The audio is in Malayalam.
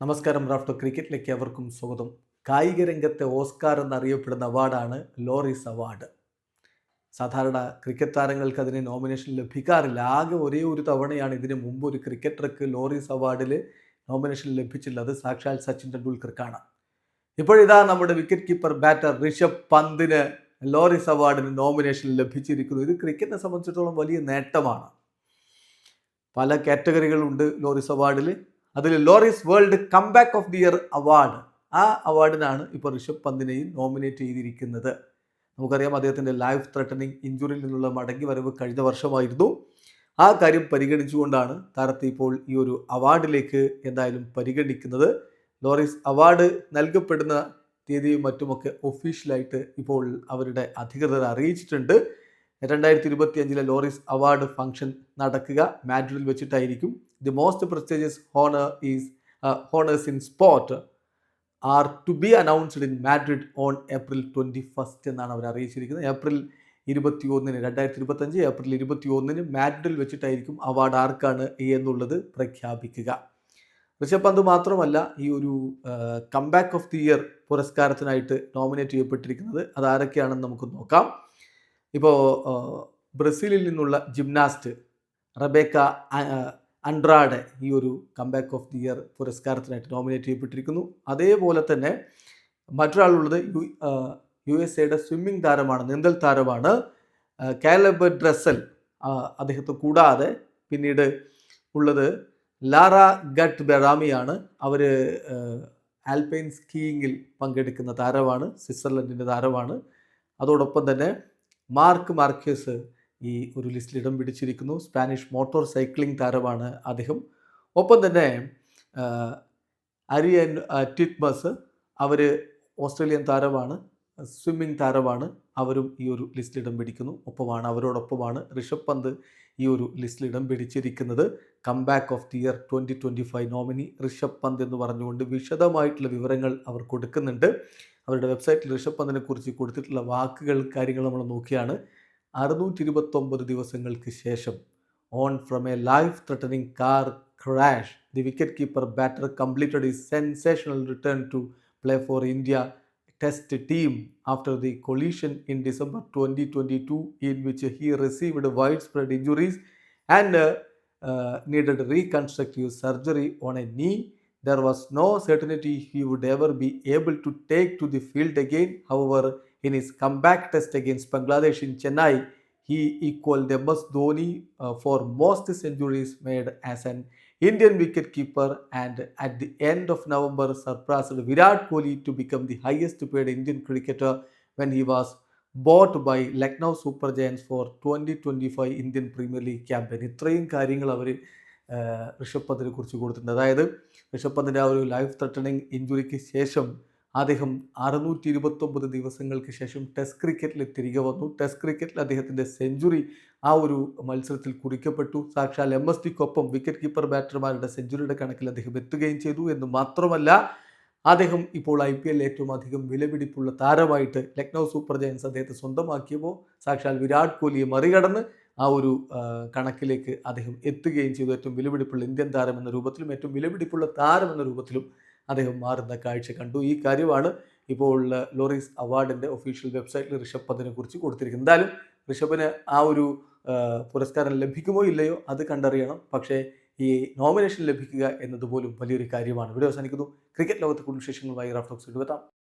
നമസ്കാരം റാഫ്റ്റോ ക്രിക്കറ്റിലേക്ക് അവർക്കും സ്വാഗതം. കായിക രംഗത്തെ ഓസ്കാർ എന്നറിയപ്പെടുന്ന അവാർഡാണ് ലോറിസ് അവാർഡ്. സാധാരണ ക്രിക്കറ്റ് താരങ്ങൾക്ക് അതിന് നോമിനേഷൻ ലഭിക്കാറില്ല. ആകെ ഒരേ ഒരു തവണയാണ് ഇതിനു മുമ്പ് ഒരു ക്രിക്കറ്റർക്ക് ലോറിസ് അവാർഡിൽ നോമിനേഷൻ ലഭിച്ചിട്ടുള്ളത്. സാക്ഷാൽ സച്ചിൻ ടെണ്ടുൽക്കർക്കാണ് ഇപ്പോഴിതാ നമ്മുടെ വിക്കറ്റ് കീപ്പർ ബാറ്റർ ഋഷഭ് പന്തിന് ലോറിസ് അവാർഡിന് നോമിനേഷൻ ലഭിച്ചിരിക്കുന്നു. ഇത് ക്രിക്കറ്റിനെ സംബന്ധിച്ചിടത്തോളം വലിയ നേട്ടമാണ്. പല കാറ്റഗറികളുണ്ട് ലോറിസ് അവാർഡിൽ അതിൽ Laureus world comeback of the year award. ആ അവാർഡിനാണ് ഇപ്പോൾ ഋഷഭ് പന്തിനെയും നോമിനേറ്റ് ചെയ്തിരിക്കുന്നത്. നമുക്കറിയാം അദ്ദേഹത്തിന്റെ ലൈഫ് ത്രട്ടനിങ് ഇഞ്ചുറിയിൽ നിന്നുള്ള മടങ്ങി വരവ് കഴിഞ്ഞ വർഷമായിരുന്നു. ആ കാര്യം പരിഗണിച്ചുകൊണ്ടാണ് താരത്തെ ഇപ്പോൾ ഈ ഒരു അവാർഡിലേക്ക് എന്തായാലും പരിഗണിക്കുന്നത്. ലോറിസ് അവാർഡ് നൽകപ്പെടുന്ന തീയതിയും മറ്റുമൊക്കെ ഒഫീഷ്യലായിട്ട് ഇപ്പോൾ അവരുടെ അധികൃതർ അറിയിച്ചിട്ടുണ്ട്. രണ്ടായിരത്തി ഇരുപത്തി അഞ്ചിലെ ലോറിസ് അവാർഡ് ഫംഗ്ഷൻ നടക്കുക. മാഡ്രിഡിൽ വെച്ചിട്ടായിരിക്കും. The most prestigious honour is honours in sport are to be announced in Madrid on April twenty first എന്നാണ് അവർ അറിയിച്ചിരിക്കുന്നത്. ഏപ്രിൽ ഇരുപത്തി ഒന്നിന് രണ്ടായിരത്തി ഇരുപത്തഞ്ച് ഏപ്രിൽ ഇരുപത്തി ഒന്നിന് മാഡ്രിഡിൽ വെച്ചിട്ടായിരിക്കും അവാർഡ് ആർക്കാണ് എന്നുള്ളത് പ്രഖ്യാപിക്കുക. ഋഷഭ് പന്ത് മാത്രമല്ല ഈ ഒരു കംബാക്ക് ഓഫ് ദി ഇയർ പുരസ്കാരത്തിനായിട്ട് നോമിനേറ്റ് ചെയ്യപ്പെട്ടിരിക്കുന്നത് അത് ആരൊക്കെയാണെന്ന് നമുക്ക് നോക്കാം. ഇപ്പോൾ ബ്രസീലിൽ നിന്നുള്ള ജിംനാസ്റ്റ് റബേക്ക അൻഡ്രാഡെ ഈ ഒരു കംബാക്ക് ഓഫ് ദി ഇയർ പുരസ്കാരത്തിനായിട്ട് നോമിനേറ്റ് ചെയ്യപ്പെട്ടിരിക്കുന്നു. അതേപോലെ തന്നെ മറ്റൊരാളുള്ളത് യു യു എസ് എയുടെ സ്വിമ്മിംഗ് താരമാണ് നീന്തൽ താരമാണ് കാലബ് ഡ്രസൽ അദ്ദേഹത്തെ കൂടാതെ പിന്നീട് ഉള്ളത് ലാറ ഗട്ട് ബെറാമിയാണ് അവർ ആൽപൈൻ സ്കീയിങ്ങിൽ പങ്കെടുക്കുന്ന താരമാണ് സ്വിറ്റ്സർലൻഡിന്റെ താരമാണ്. അതോടൊപ്പം തന്നെ മാർക്ക് മാർക്കേഴ്സ് ഈ ഒരു ലിസ്റ്റിൽ ഇടം പിടിച്ചിരിക്കുന്നു. സ്പാനിഷ് മോട്ടോർ സൈക്ലിംഗ് താരമാണ് അദ്ദേഹം. ഒപ്പം തന്നെ അരിയൻ ടിറ്റ്മസ് അവർ ഓസ്ട്രേലിയൻ താരമാണ്. സ്വിമ്മിംഗ് താരമാണ്. അവരും ഈ ഒരു ലിസ്റ്റിൽ ഇടം പിടിക്കുന്നു. ഒപ്പമാണ് അവരോടൊപ്പമാണ് ഋഷഭ് പന്ത് ഈ ഒരു ലിസ്റ്റിൽ ഇടം പിടിച്ചിരിക്കുന്നത്. Comeback of the year twenty twenty five nominee Rishabh Pant എന്ന് പറഞ്ഞുകൊണ്ട് വിശദമായിട്ടുള്ള വിവരങ്ങൾ അവർ കൊടുക്കുന്നുണ്ട്. അവരുടെ വെബ്സൈറ്റിൽ ഋഷഭ് പന്തിനെ കുറിച്ച് കൊടുത്തിട്ടുള്ള വാക്കുകൾ കാര്യങ്ങൾ നമ്മൾ നോക്കിയാണ്. അറുന്നൂറ്റി ഇരുപത്തൊമ്പത് ദിവസങ്ങൾക്ക് ശേഷം on from a life threatening car crash the wicket keeper batter completed ഈ sensational return to play for India test team after the collision in December twenty twenty two in which he received widespread injuries and needed reconstructive surgery on a knee there was no certainty he would ever be able to take to the field again. However, in his comeback test against Bangladesh in Chennai, he equaled MS Dhoni uh, for most centuries made as an Indian wicketkeeper and at the end of November surpassed Virat Kohli to become the highest paid Indian cricketer when he was bought by Lucknow Super Giants for 2025 Indian Premier League campaign. ഇത്രയും കാര്യങ്ങൾ അവർ ഋഷഭ് പന്തിനെ കുറിച്ച് കൊടുത്തിട്ടുണ്ട് അതായത് ഋഷഭ് പന്തിന്റെ ആ ഒരു ലൈഫ് ത്രട്ടണിങ് ഇഞ്ചുറിക്ക് ശേഷം അദ്ദേഹം അറുന്നൂറ്റി ഇരുപത്തൊമ്പത് ദിവസങ്ങൾക്ക് ശേഷം ടെസ്റ്റ് ക്രിക്കറ്റിൽ തിരികെ വന്നു. ടെസ്റ്റ് ക്രിക്കറ്റിൽ അദ്ദേഹത്തിന്റെ സെഞ്ചുറി ആ ഒരു മത്സരത്തിൽ കുറിക്കപ്പെട്ടു. സാക്ഷാൽ എം എസ് ടിക്കൊപ്പം വിക്കറ്റ് കീപ്പർ ബാറ്റർമാരുടെ സെഞ്ചുറിയുടെ കണക്കിൽ അദ്ദേഹം എത്തുകയും ചെയ്തു. എന്ന് മാത്രമല്ല അദ്ദേഹം ഇപ്പോൾ ഐ പി എല്ലിൽ ഏറ്റവും അധികം വിലപിടിപ്പുള്ള താരമായിട്ട് ലക്നൗ സൂപ്പർ ജയൻസ് അദ്ദേഹത്തെ സ്വന്തമാക്കിയപ്പോൾ സാക്ഷാൽ വിരാട് കോഹ്ലിയെ മറികടന്ന് ആ ഒരു കണക്കിലേക്ക് അദ്ദേഹം എത്തുകയും ചെയ്തു. ഏറ്റവും വിലപിടിപ്പുള്ള ഇന്ത്യൻ താരം എന്ന രൂപത്തിലും ഏറ്റവും വിലപിടിപ്പുള്ള താരം എന്ന രൂപത്തിലും അദ്ദേഹം മാറുന്ന കാഴ്ച കണ്ടു. ഈ കാര്യമാണ് ഇപ്പോൾ ലോറീസ് അവാർഡിന്റെ ഒഫീഷ്യൽ വെബ്സൈറ്റിൽ ഋഷഭ് പന്തിനെ കുറിച്ച് കൊടുത്തിരിക്കുന്നത്. എന്തായാലും ഋഷഭിന് ആ ഒരു പുരസ്കാരം ലഭിക്കുമോ ഇല്ലയോ അത് കണ്ടറിയണം. പക്ഷേ ഈ നോമിനേഷൻ ലഭിക്കുക എന്നതുപോലും വലിയൊരു കാര്യമാണ്. ഇവിടെ അവസാനിക്കുന്നു. ക്രിക്കറ്റ് ലോകത്തെ കൂടുതൽ വിശേഷങ്ങളുമായി റഫ്ലോക്സ് എടുത്താം